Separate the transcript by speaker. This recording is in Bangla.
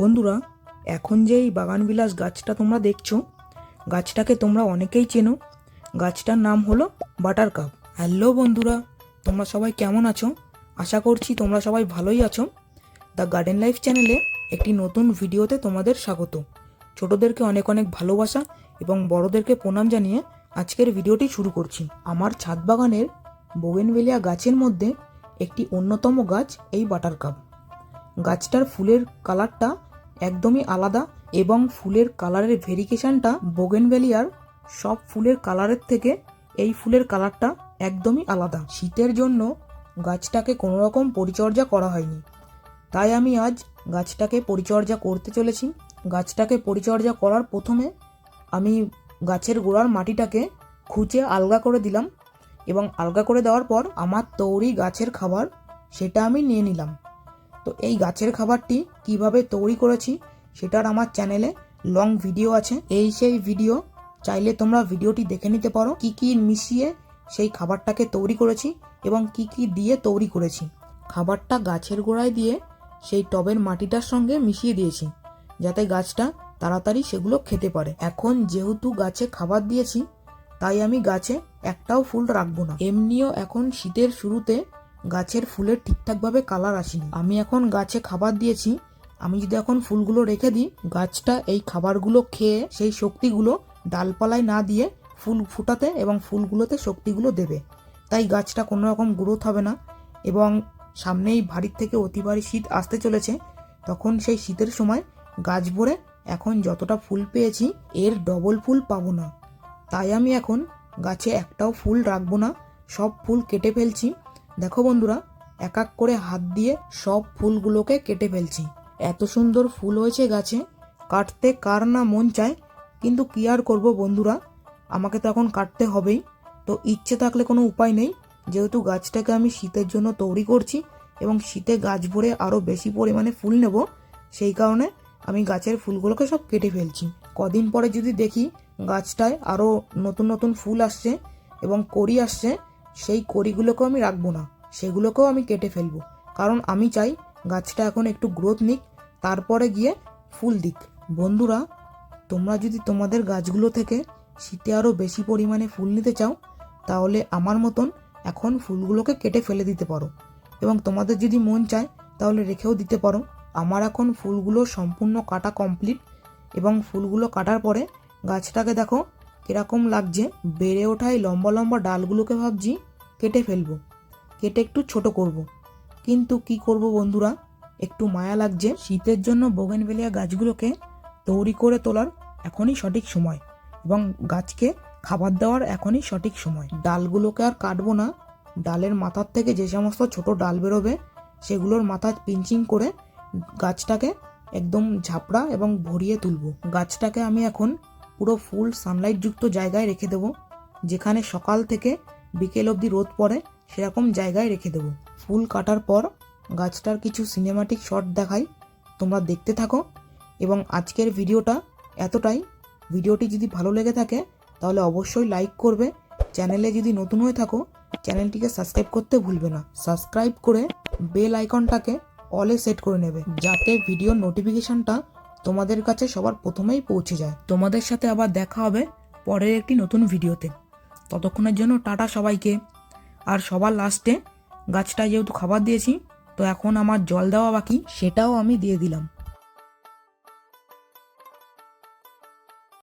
Speaker 1: বন্ধুরা, এখন যে এই বাগানবিলাস গাছটা তোমরা দেখছ, গাছটাকে তোমরা অনেকেই চেনো। গাছটার নাম হলো বাটার কাপ হ্যালো বন্ধুরা, তোমরা সবাই কেমন আছো? আশা করছি তোমরা সবাই ভালোই আছো। দ্য গার্ডেন লাইফ চ্যানেলে একটি নতুন ভিডিওতে তোমাদের স্বাগত। ছোটদেরকে অনেক অনেক ভালোবাসা এবং বড়দেরকে প্রণাম জানিয়ে আজকের ভিডিওটি শুরু করছি। আমার ছাদ বাগানের বোগেনভেলিয়া গাছের মধ্যে একটি অন্যতম গাছ এই বাটার কাপ গাছটার ফুলের কালারটা একদমই আলাদা এবং ফুলের কালারের ভেরিকেশনটা বোগেনভেলিয়ার। সব ফুলের কালারের থেকে এই ফুলের কালারটা একদমই আলাদা। শীতের জন্য গাছটাকে কোনো রকম পরিচর্যা করা হয়নি। তাই আমি আজ গাছটাকে পরিচর্যা করতে চলেছি। গাছটাকে পরিচর্যা করার প্রথমে আমি গাছের গোড়ার মাটিটাকে খুঁচে আলগা করে দিলাম এবং আলগা করে দেওয়ার পর আমার তৈরি গাছের খাবার সেটা আমি নিয়ে নিলাম। তো এই গাছের খাবারটি কীভাবে তৈরি করেছি সেটার আমার চ্যানেলে লং ভিডিও আছে। এই সেই ভিডিও চাইলে তোমরা ভিডিওটি দেখে নিতে পারো। কি কি মিশিয়ে সেই খাবারটাকে তৈরি করেছি এবং কি কি দিয়ে তৈরি করেছি। খাবারটা গাছের গোড়ায় দিয়ে সেই টবের মাটিটার সঙ্গে মিশিয়ে দিয়েছি, যাতে গাছটা তাড়াতাড়ি সেগুলো খেতে পারে। এখন যেহেতু গাছে খাবার দিয়েছি, তাই আমি গাছে একটাও ফুল রাখব না। এমনিও এখন শীতের শুরুতে গাছের ফুলের ঠিকঠাকভাবে কালার আসেনি। আমি এখন গাছে খাবার দিয়েছি। আমি যদি এখন ফুলগুলো রেখে দিই, গাছটা এই খাবারগুলো খেয়ে সেই শক্তিগুলো ডালপালায় না দিয়ে ফুল ফুটাতে এবং ফুলগুলোতে শক্তিগুলো দেবে। তাই গাছটা কোনো রকম গ্রোথ হবে না এবং সামনেই ভারীর থেকে অতি শীত আসতে চলেছে। তখন সেই শীতের সময় গাছ ভরে এখন যতটা ফুল পেয়েছি, এর ডবল ফুল পাবো না। তাই আমি এখন গাছে একটাও ফুল রাখব না। সব ফুল কেটে ফেলছি। দেখো বন্ধুরা, এক এক করে হাত দিয়ে সব ফুলগুলোকে কেটে ফেলছি। এত সুন্দর ফুল হয়েছে গাছে, কাটতে কার না মন চায়, কিন্তু কি আর করব বন্ধুরা? আমাকে তো এখন কাটতে হবেই। তো ইচ্ছে থাকলে কোনো উপায় নেই, যেহেতু গাছটাকে আমি শীতের জন্য তৈরি করছি এবং শীতে গাছ ভরে আরও বেশি পরিমাণে ফুল নেব, সেই কারণে আমি গাছের ফুলগুলোকে সব কেটে ফেলছি। কদিন পরে যদি দেখি গাছটায় আরও নতুন নতুন ফুল আসছে এবং কড়ি আসছে সেই কড়িগুলোকেও আমি রাখব না, সেগুলোকেও আমি কেটে ফেলব। কারণ আমি চাই গাছটা এখন একটু গ্রোথ নিক, তারপরে গিয়ে ফুল দিক। বন্ধুরা, তোমরা যদি তোমাদের গাছগুলো থেকে শীতে আরও বেশি পরিমাণে ফুল নিতে চাও, তাহলে আমার মতন এখন ফুলগুলোকে কেটে ফেলে দিতে পারো। এবং তোমাদের যদি মন চায়, তাহলে রেখেও দিতে পারো। আমার এখন ফুলগুলো সম্পূর্ণ কাটা কমপ্লিট এবং ফুলগুলো কাটার পরে গাছটাকে দেখো কীরকম লাগছে? বেড়ে ওঠায় লম্বা লম্বা ডালগুলোকে ভাবছি, কেটে ফেলব। কেটে একটু ছোট করব। কিন্তু কি করব বন্ধুরা? একটু মায়া লাগছে। শীতের জন্য বোগেনভেলিয়া গাছগুলোকে তৈরি করে তোলার এখনই সঠিক সময় এবং গাছকে খাবার দেওয়ার এখনই সঠিক সময়। ডালগুলোকে আর কাটবো না। ডালের মাথার থেকে যে সমস্ত ছোট ডাল বেরোবে, সেগুলোর মাথা পিঞ্চিং করে গাছটাকে একদম ঝাপড়া এবং ভরিয়ে তুলব। গাছটাকে আমি এখন পুরো ফুল সানলাইট যুক্ত জায়গায় রেখে দেবো। যেখানে সকাল থেকে বিকেল অবধি রোদ পড়ে, সেরকম জায়গায় রেখে দেবো। ফুল কাটার পর গাছটার কিছু সিনেমাটিক শট দেখাই, তোমরা দেখতে থাকো। এবং আজকের ভিডিওটা এতটাই। ভিডিওটি যদি ভালো লেগে থাকে, তাহলে অবশ্যই লাইক করবে। চ্যানেলে যদি নতুন হয়ে থাকো, চ্যানেলটিকে সাবস্ক্রাইব করতে ভুলবে না। সাবস্ক্রাইব করে বেল আইকনটাকে অলে সেট করে নেবে, যাতে ভিডিওর নোটিফিকেশনটা তোমাদের কাছে সবার প্রথমেই পৌঁছে যায়। তোমাদের সাথে আবার দেখা হবে পরের একটি নতুন ভিডিওতে। ততক্ষণের জন্য টাটা সবাইকে। আর সবার লাস্টে গাছটা যেহেতু খাবার দিয়েছি, তো এখন আমার জল দেওয়া বাকি, সেটাও আমি দিয়ে দিলাম।